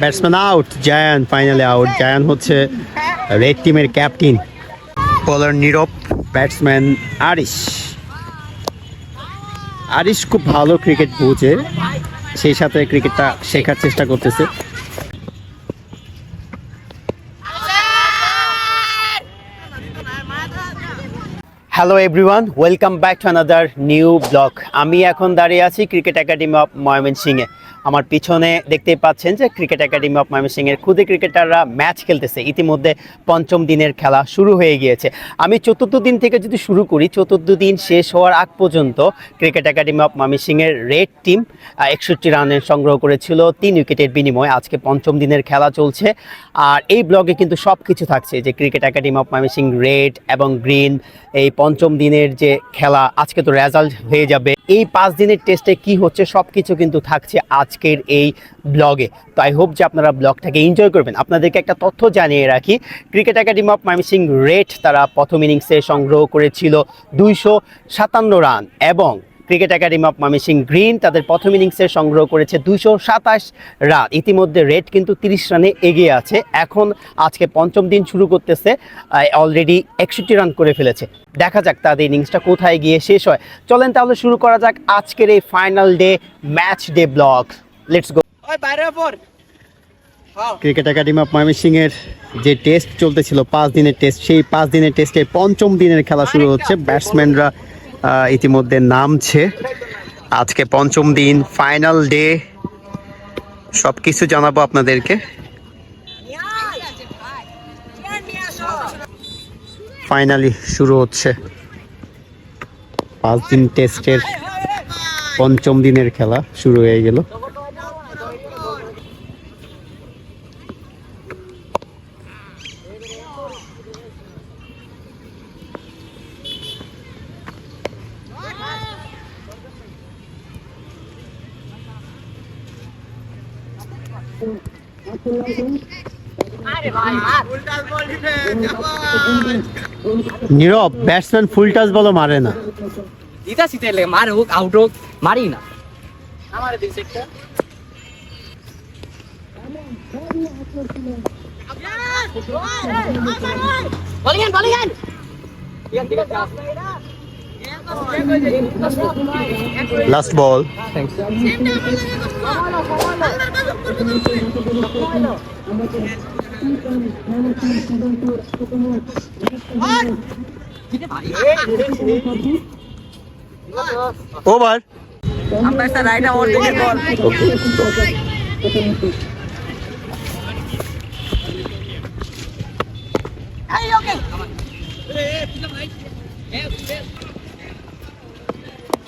Batsman out Zayan ফাইনালে out Zayan হচ্ছে red টিমের captain bowler Nirob batsman Arish Arish খুব ভালো ক্রিকেট বোঝে, সেই সাথে ক্রিকেটটা শেখার চেষ্টা করতেছে। Hello everyone welcome back to another new vlog আমি এখন দাঁড়িয়ে আছি ক্রিকেট একাডেমি অফ ময়মনসিংহে আমার পিছনে দেখতেই পাচ্ছেন যে ক্রিকেট একাডেমি অফ ময়মনসিংহের খুদে ক্রিকেটাররা ম্যাচ খেলতেছে। ইতিমধ্যে পঞ্চম দিনের খেলা শুরু হয়ে গিয়েছে। আমি চতুর্থ দিন থেকে যদি শুরু করি, চতুর্থ দিন শেষ হওয়ার আগ পর্যন্ত ক্রিকেট একাডেমি অফ ময়মনসিংহের রেড টিম একষট্টি রানের সংগ্রহ করেছিল। তিন উইকেটের বিনিময়ে আজকে পঞ্চম দিনের খেলা চলছে। আর এই ব্লগে কিন্তু সব কিছু থাকছে যে cricket academy of Mymensingh red এবং গ্রিন এই পঞ্চম দিনের যে খেলা, আজকে তো রেজাল্ট হয়ে যাবে। এই পাঁচ দিনের টেস্টে কি হচ্ছে সব কিছু কিন্তু থাকছে আজকের এই ব্লগে তো আই হোপ যে আপনারা ব্লগটাকে এনজয় করবেন। আপনাদেরকে একটা তথ্য জানিয়ে রাখি cricket academy of Mymensingh red তারা প্রথম ইনিংসে সংগ্রহ করেছিল দুইশো সাতান্ন রান এবং cricket academy of Mymensingh green তাদের প্রথম ইনিংসে সংগ্রহ করেছে দুইশো সাতাশ রান। ইতিমধ্যে রেড কিন্তু তিরিশ রানে এগিয়ে আছে। এখন আজকে পঞ্চম দিন শুরু করতেছে অলরেডি একষট্টি রান করে ফেলেছে। দেখা যাক তাদের ইনিংসটা কোথায় গিয়ে শেষ হয়। চলেন তাহলে শুরু করা যাক আজকের এই final day match day vlog let's go cricket academy of ময়মনসিংহের যে টেস্ট চলতেছিল পাঁচ দিনের টেস্ট সেই পাঁচ দিনের টেস্টে পঞ্চম দিনের খেলা শুরু হচ্ছে। ব্যাটসম্যানরা ইতিমধ্যে নামছে। আজকে পঞ্চম দিন ফাইনাল ডে সব কিছু জানাব আপনাদেরকে। ফাইনালি শুরু হচ্ছে। পাঁচ দিন টেস্টের পঞ্চম দিনের খেলা শুরু হয়ে গেল উল্টাল বল দিবে নীরব ব্যাটসম্যান ফুল টাচ বলো মারে না। দিতা সিতেলে মার হোক আউট হোক মারি না। আমার দিছে একটা বলিয়েন বলিয়েন লাস্ট বল ওভার আমরা একটা রাইট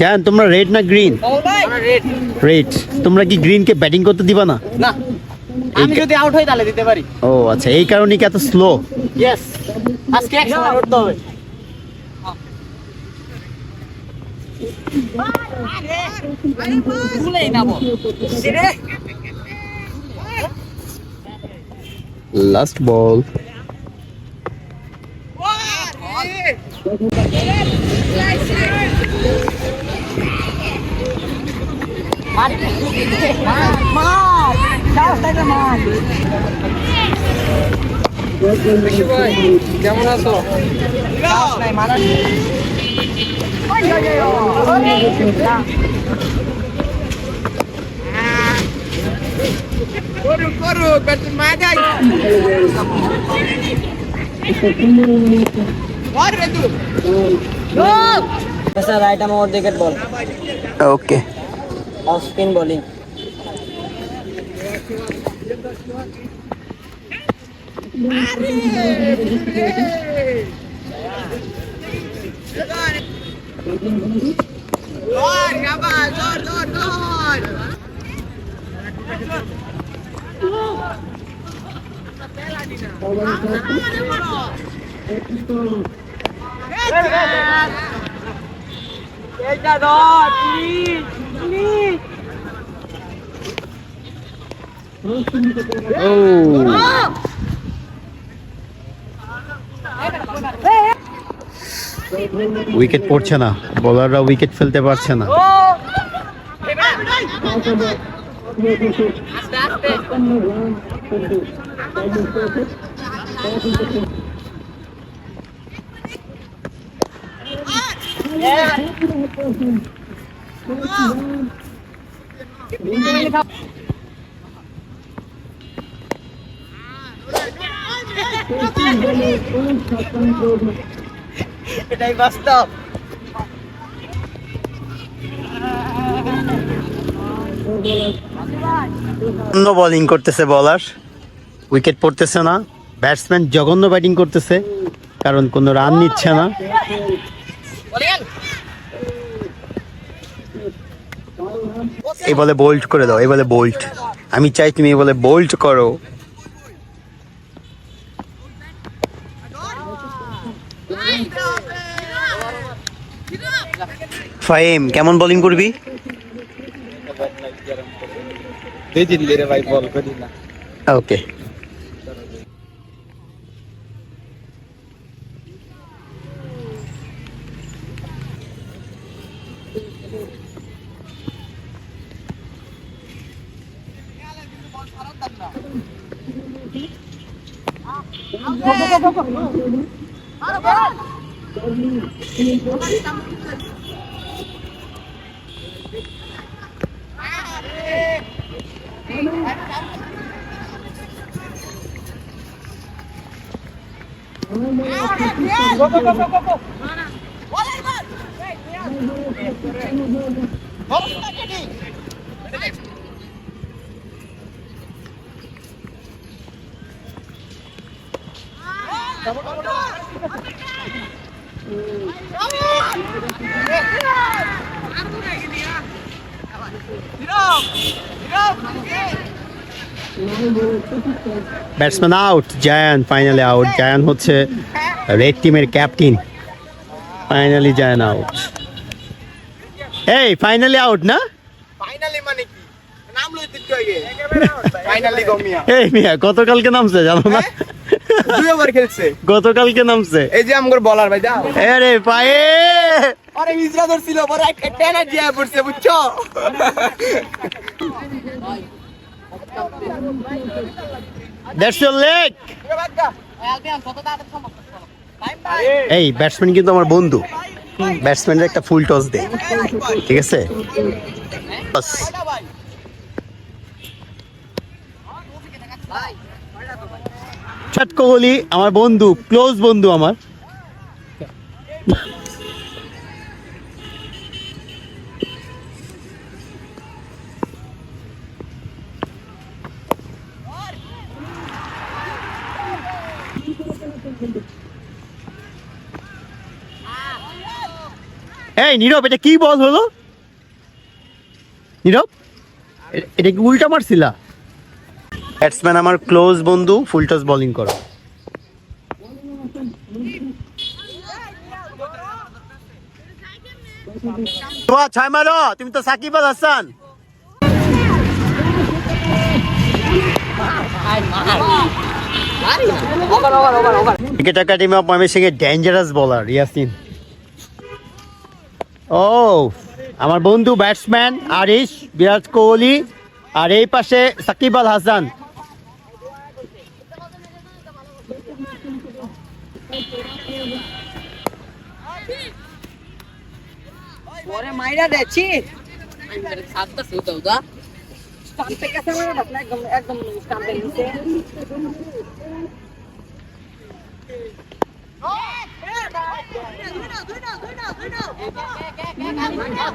জান তোমরা রেড না গ্রিন রেড রেড তোমরা কি গ্রিনকে ব্যাটিং করতে দিবা না? না। আমি যদি আউট হই তাহলে দিতে পারি। ও আচ্ছা এই কারণে কি এত স্লো ইয়েস আজকে একশো রান উঠতে হবে। ভুলেই না বল। লাস্ট বল কেমন আছো করুক করুক ব্যাটন মাথায় বল রে তুই sir right arm over wicket ball okay off spin wicket পড়ছে না। বোলাররা উইকেট ফেলতে পারছে না। এটাই বাস্তব। বোলিং করতেছে বলার উইকেট পড়তেছে না। ব্যাটসম্যান জঘন্য ব্যাটিং করতেছে, কারণ কোনো রান নিচ্ছে না। এই বলে বোল্ট করে দাও এই বলে বোল্ট আমি চাই তুমি এই বলে বোল্ট করো। ফাইম কেমন বোলিং করবি? দে দিল্লি রে ভাই বল করি না okay batsman out Zayan finally out Zayan হচ্ছে রেড টিমের ক্যাপ্টেন ফাইনালি জায়ান আউট এই ফাইনালি আউট না? ফাইনালি মানে কি? নাম লইতে ফাইনালি গমিয়া এই মিয়া গতকালকে নামছে জানো না? দুই ওভার খেলছে। গতকালকে নামছে। এই যে আমগর বলার ভাই দাও। আরে পায়ে আরে ধরছিল একটা টেনা দিয়া পড়ছে বুঝছ? দ্যাটস ইওর লেগ এই ব্যাটসম্যান কিন্তু আমার বন্ধু। ব্যাটসম্যানের একটা ফুল টস দে। ঠিক আছে? কোহলি, আমার বন্ধু ক্লোজ বন্ধু আমার। এই, নীরব, এটা কি বল হলো? নীরব এটা কি উল্টা মারছিলা? ব্যাটসম্যান আমার ক্লোজ বন্ধু, ফুল টস বোলিং করো। ছয় মারো, তুমি তো সাকিব আল হাসান। আমার বন্ধু ব্যাটসম্যান আরিশ, বিরাট কোহলি, আর এই পাশে সাকিব আল হাসান। পরে মাইরা দেছি সাতটা সুতো দা স্টাম্পে কাছে মারা না একদম একদম স্টাম্পে নিচে এনে আয়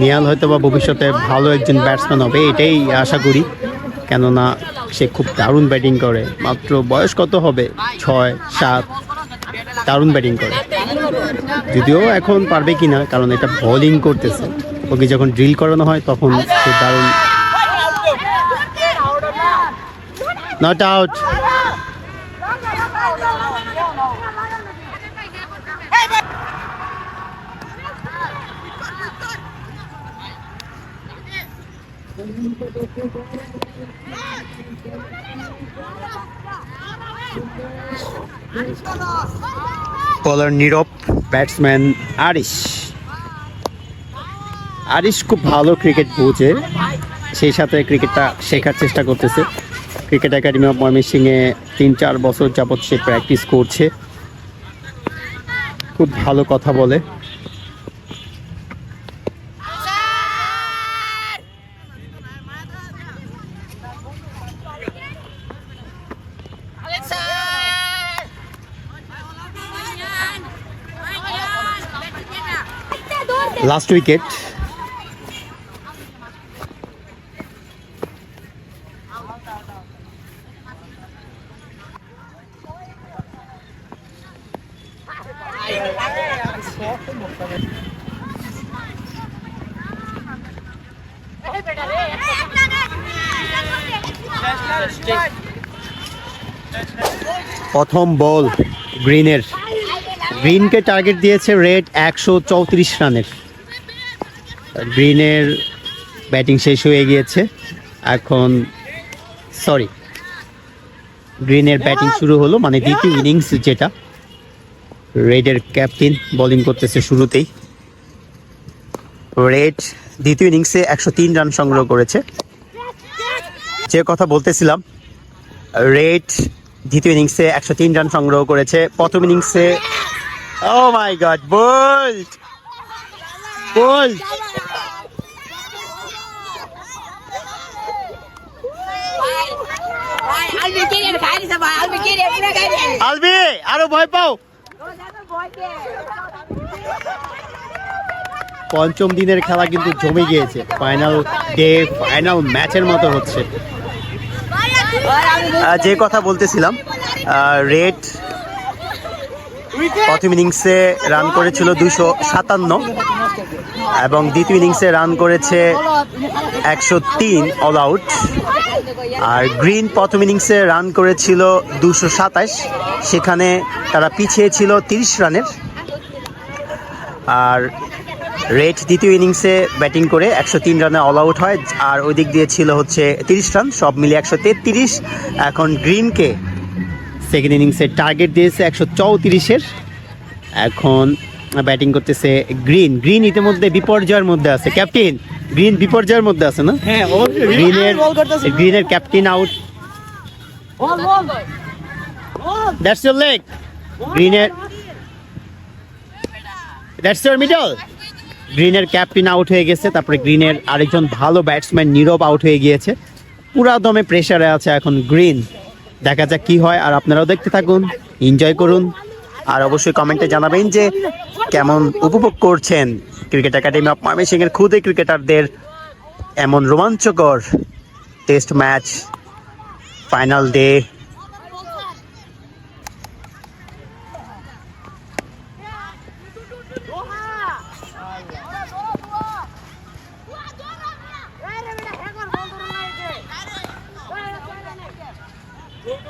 নিহাল হয়তো বা ভবিষ্যতে ভালো একজন ব্যাটসম্যান হবে, এটাই আশা করি। কেননা সে খুব দারুণ ব্যাটিং করে। মাত্র বয়স কত হবে? ছয়, সাত। দারুণ ব্যাটিং করে। যদিও এখন পারবে কি না কারণ এটা বোলিং করতেছে। ওকে যখন ড্রিল করানো হয়, তখন সে দারুণ। নট আউট বলার নীরব ব্যাটসম্যান আরিশ আরিশ খুব ভালো ক্রিকেট বোঝে। সেই সাথে ক্রিকেটটা শেখার চেষ্টা করতেছে। ক্রিকেট একাডেমি অফ ময়মনসিংহে তিন চার বছর যাবৎ সে প্র্যাকটিস করছে। খুব ভালো কথা বলে। লাস্ট উইকেট প্রথম বল গ্রিনের। গ্রিনকে টার্গেট দিয়েছে রেড একশো চৌত্রিশ রানের। গ্রিনের ব্যাটিং শেষ হয়ে গিয়েছে। এখন সরি গ্রিনের ব্যাটিং শুরু হলো মানে দ্বিতীয় ইনিংস যেটা। রেডের ক্যাপ্টেন বোলিং করতেছে শুরুতেই। রেড দ্বিতীয় ইনিংসে একশো তিন রান সংগ্রহ করেছে। যে কথা বলতেছিলাম, রেড দ্বিতীয় ইনিংসে একশো তিন রান সংগ্রহ করেছে। প্রথম ইনিংসে oh my god bowled bowled আলবি, আরও ভয় পাও। পঞ্চম দিনের খেলা কিন্তু জমে গিয়েছে। ফাইনাল ডে ফাইনাল ম্যাচের মতো হচ্ছে। যে কথা বলতেছিলাম রেড প্রথম ইনিংসে রান করেছিল দুশো সাতান্ন। এবং দ্বিতীয় ইনিংসে রান করেছে একশো তিন অল আউট আর গ্রিন প্রথম ইনিংসে রান করেছিল দুশো সাতাশ। সেখানে তারা পিছিয়ে ছিল তিরিশ রানের। আর রেড দ্বিতীয় ইনিংসে ব্যাটিং করে একশো তিন রানে অল আউট হয়। আর ওই দিক দিয়ে ছিল হচ্ছে তিরিশ রান সব মিলে একশো তেত্রিশ। এখন গ্রিনকে সেকেন্ড ইনিংসে টার্গেট দিয়েছে একশো চৌত্রিশের। এখন ব্যাটিং করতেছে গ্রিন। গ্রিন ইতিমধ্যে বিপর্যয়ের মধ্যে আছে। ক্যাপ্টেন গ্রিন বিপর্যয়ের মধ্যে আছে না? হ্যাঁ গ্রিনের গ্রিনের captain out. That's your leg গ্রিনের দ্যাটস ইউর মিডল গ্রিনের ক্যাপ্টেন আউট হয়ে গেছে। তারপরে গ্রিনের আরেকজন ভালো ব্যাটসম্যান নীরব আউট হয়ে গিয়েছে। পুরা দমে প্রেসারে আছে এখন গ্রিন। দেখা যাক কি হয়। আর আপনারাও দেখতে থাকুন। এনজয় করুন। আর অবশ্যই কমেন্টে জানাবেন যে কেমন উপভোগ করছেন? ক্রিকেট একাডেমি অফ ময়মনসিংহের খুদে ক্রিকেটারদের এমন রোমাঞ্চকর টেস্ট ম্যাচ ফাইনাল ডে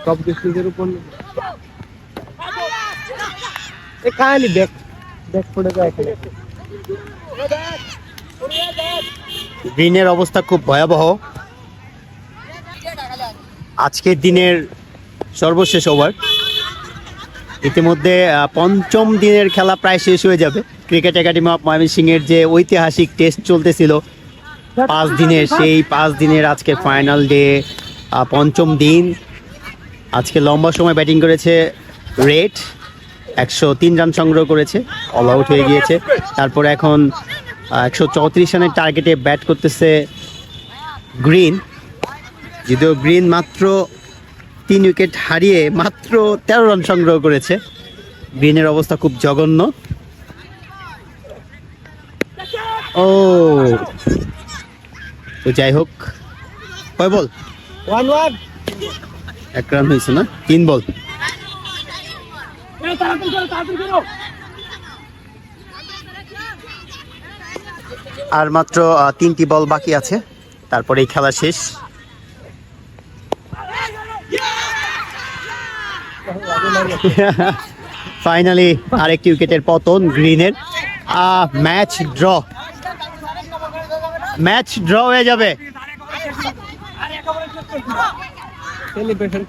সব কিছুর উপর গ্রিনের অবস্থা খুব ভয়াবহ। আজকের দিনের সর্বশেষ ওভার। ইতিমধ্যে পঞ্চম দিনের খেলা প্রায় শেষ হয়ে যাবে। ক্রিকেট একাডেমি অফ ময়মনসিংহের যে ঐতিহাসিক টেস্ট চলতেছিল, পাঁচ দিনের সেই পাঁচ দিনের আজকে ফাইনাল ডে পঞ্চম দিন। আজকে লম্বা সময় ব্যাটিং করেছে রেড। একশো তিন রান সংগ্রহ করেছে অল আউট হয়ে গিয়েছে। তারপরে এখন একশো চৌত্রিশ রানের টার্গেটে ব্যাট করতেছে গ্রিন যদিও গ্রিন মাত্র তিন উইকেট হারিয়ে মাত্র তেরো রান সংগ্রহ করেছে। গ্রিনের অবস্থা খুব জঘন্য। ও। তো যাই হোক কয় বল? ওয়ান ওয়ান এক রান হয়েছে না? তিন বল। আর মাত্র তিনটি বল বাকি আছে। তারপরে এই খেলা শেষ। ফাইনালি আরেকটি উইকেটের পতন গ্রিনের। ম্যাচ ড্র ম্যাচ ড্র হয়ে যাবে। সেলিব্রেশন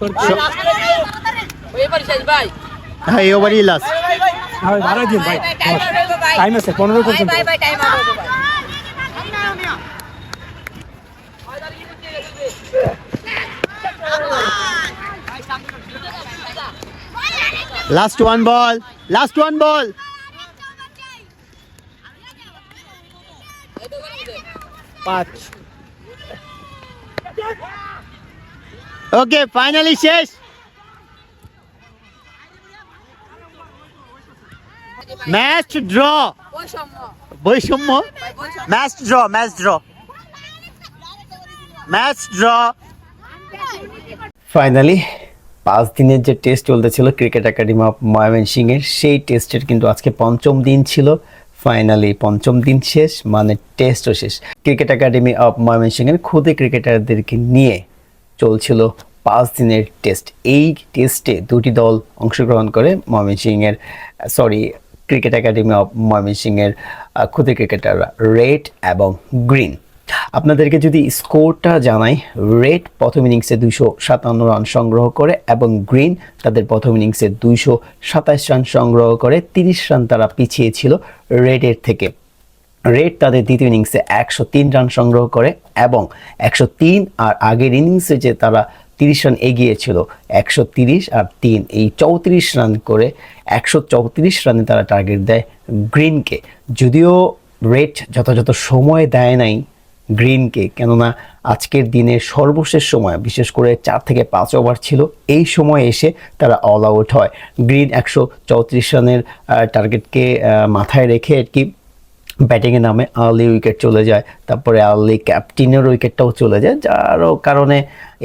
হ্যাঁ এই ওভারই লাস্ট ভাই ভাড়া দিন ভাই। টাইম হবে ভাই টাইম আছে পনেরো পর্যন্ত। ভাই ভাই টাইম হবে ভাই last one ball last one ball পাঁচ। ওকে ফাইনালি শেষ। ম্যাচ ড্র বৈষম্য match draw match draw match draw finally পাঁচ দিনের যে টেস্ট চলতেছিল ক্রিকেট একাডেমি অফ ময়মনসিংহের সেই টেস্টের কিন্তু আজকে পঞ্চম দিন ছিল। ফাইনালি পঞ্চম দিন শেষ মানে টেস্টও শেষ। ক্রিকেট একাডেমি অফ ময়মনসিংহের খুদে ক্রিকেটারদেরকে নিয়ে চলছিল পাঁচ দিনের টেস্ট এই টেস্টে দুটি দল অংশগ্রহণ করে ময়মনসিংহের সরি ক্রিকেট একাডেমি অফ ময়মনসিংহের আহ, খুদে ক্রিকেটাররা রেড এবং গ্রিন আপনাদেরকে যদি স্কোরটা জানাই রেড প্রথম ইনিংসে দুইশো সাতান্ন রান সংগ্রহ করে এবং গ্রিন তাদের প্রথম ইনিংসে দুইশো সাতাশ রান সংগ্রহ করে তিরিশ রান তারা পিছিয়ে ছিল রেডের থেকে। রেড তাদের দ্বিতীয় ইনিংসে একশো তিন রান সংগ্রহ করে এবং একশো তিন আর আগের ইনিংসে যে তারা তিরিশ রান এগিয়ে ছিল একশো তিরিশ আর তিন। এই চৌত্রিশ রান করে একশো চৌত্রিশ রানে তারা টার্গেট দেয় গ্রিনকে। যদিও রেট যথাযথ সময় দেয় নাই গ্রিনকে, কেননা আজকের দিনে সর্বশেষ সময়, বিশেষ করে চার থেকে পাঁচ ওভার ছিল, এই সময় এসে তারা অল আউট হয়। গ্রিন একশো চৌত্রিশ রানের টার্গেটকে মাথায় রেখে আর কি ব্যাটিংয়ে নামে আর্লি উইকেট চলে যায়, তারপরে আর্লি ক্যাপ্টেনের উইকেটটাও চলে যায়, যারও কারণে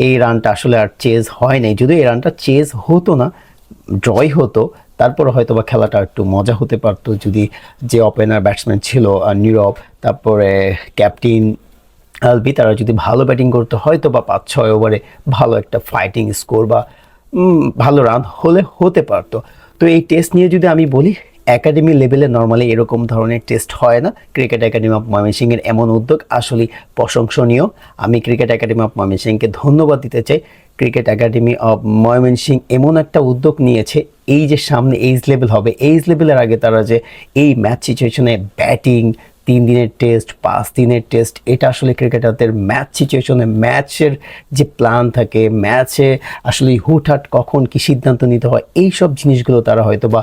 এই রানটা আসলে আর চেজ হয় নাই। যদিও এই রানটা চেজ হতো না, ড্রই হতো, তারপর হয়তো বা খেলাটা একটু মজা হতে পারতো, যদি যে ওপেনার ব্যাটসম্যান ছিল নীরব, তারপরে ক্যাপ্টেন আলবি, তারা যদি ভালো ব্যাটিং করতো হয়তো বা পাঁচ, ছয় ওভারে ভালো একটা ফাইটিং স্কোর বা ভালো রান হলে হতে পারতো। তো এই টেস্ট নিয়ে যদি আমি বলি একাডেমি লেভেলে নর্মালি এরকম ধরনের টেস্ট হয় না। ক্রিকেট একাডেমি অফ ময়মনসিংহের এমন উদ্যোগ আসলে প্রশংসনীয়। আমি ক্রিকেট একাডেমি অফ ময়মনসিংহকে ধন্যবাদ দিতে চাই। ক্রিকেট একাডেমি অফ ময়মনসিং এমন একটা উদ্যোগ নিয়েছে, এই যে সামনে এইজ লেভেল হবে এইজ লেভেলের আগে তারা যে এই ম্যাচ সিচুয়েশনে ব্যাটিং তিন দিনের টেস্ট পাঁচ দিনের টেস্ট এটা আসলে ক্রিকেটারদের ম্যাচ সিচুয়েশনে ম্যাচের যে প্ল্যান থাকে ম্যাচে আসলে হুটহাট কখন কি সিদ্ধান্ত নিতে হয় এই সব জিনিসগুলো তারা হয়তো বা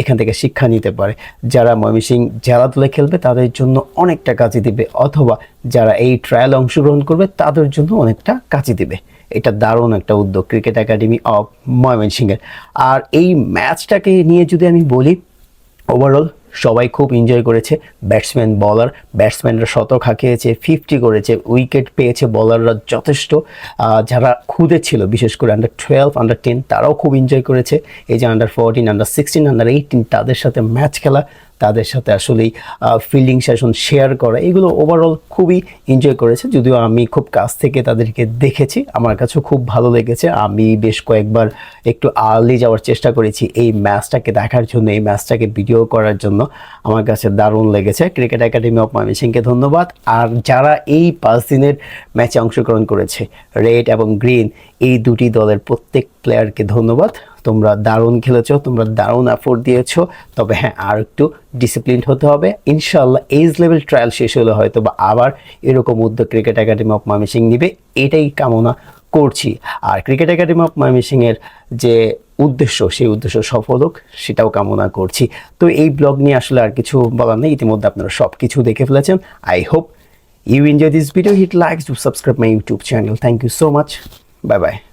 এখান থেকে শিক্ষা নিতে পারে। যারা ময়মনসিং জেলা দলে খেলবে, তাদের জন্য অনেকটা কাজে দিবে, অথবা যারা এই ট্রায়ালে অংশগ্রহণ করবে, তাদের জন্য অনেকটা কাজে দিবে। এটা দারুণ একটা উদ্যোগ ক্রিকেট একাডেমি অফ ময়মনসিংহের আর এই ম্যাচটাকে নিয়ে যদি আমি বলি ওভারঅল সবাই খুব এনজয় করেছে। ব্যাটসম্যান বলার ব্যাটসম্যানরা শতক হাঁকিয়েছে ফিফটি করেছে উইকেট পেয়েছে বলাররা যথেষ্ট। যারা খুদে ছিল বিশেষ করে আন্ডার টুয়েলভ আন্ডার টেন তারাও খুব এনজয় করেছে। এই যে under fourteen under sixteen under eighteen তাদের সাথে ম্যাচ খেলা তাদের সাথে আসলেই ফিল্ডিং সেশন শেয়ার করা, এগুলো ওভারঅল খুবই এনজয় করেছে। যদিও আমি খুব কাছ থেকে তাদেরকে দেখেছি, আমার কাছেও খুব ভালো লেগেছে। আমি বেশ কয়েকবার একটু আর্লি যাওয়ার চেষ্টা করেছি এই ম্যাচটাকে দেখার জন্য, এই ম্যাচটাকে ভিডিও করার জন্য। আমার কাছে দারুণ লেগেছে। ক্রিকেট একাডেমি অফ ময়মনসিংহকে ধন্যবাদ। আর যারা এই পাঁচ দিনের ম্যাচে অংশগ্রহণ করেছে রেড এবং গ্রিন এই দুটি দলের প্রত্যেক প্লেয়ারকে ধন্যবাদ। তোমরা দারুণ খেলেছো, তোমরা দারুণ এফোর্ট দিয়েছ। তবে হ্যাঁ আর একটু ডিসিপ্লিন হতে হবে। ইনশাল্লাহ এজ লেভেল ট্রায়াল শেষ হলে হয়তো বা আবার এরকম উদ্যোগ ক্রিকেট একাডেমি অফ ময়মনসিংহ নিবে। এটাই কামনা করছি। আর ক্রিকেট একাডেমি অফ ময়মনসিংহের যে উদ্দেশ্য, সেই উদ্দেশ্য সফল হোক, সেটাও কামনা করছি। তো এই ব্লগ নিয়ে আসলে আর কিছু বলার নেই। ইতিমধ্যে আপনারা সব কিছু দেখে ফেলেছেন। I hope you enjoy this video hit like to subscribe my YouTube channel thank you so much bye bye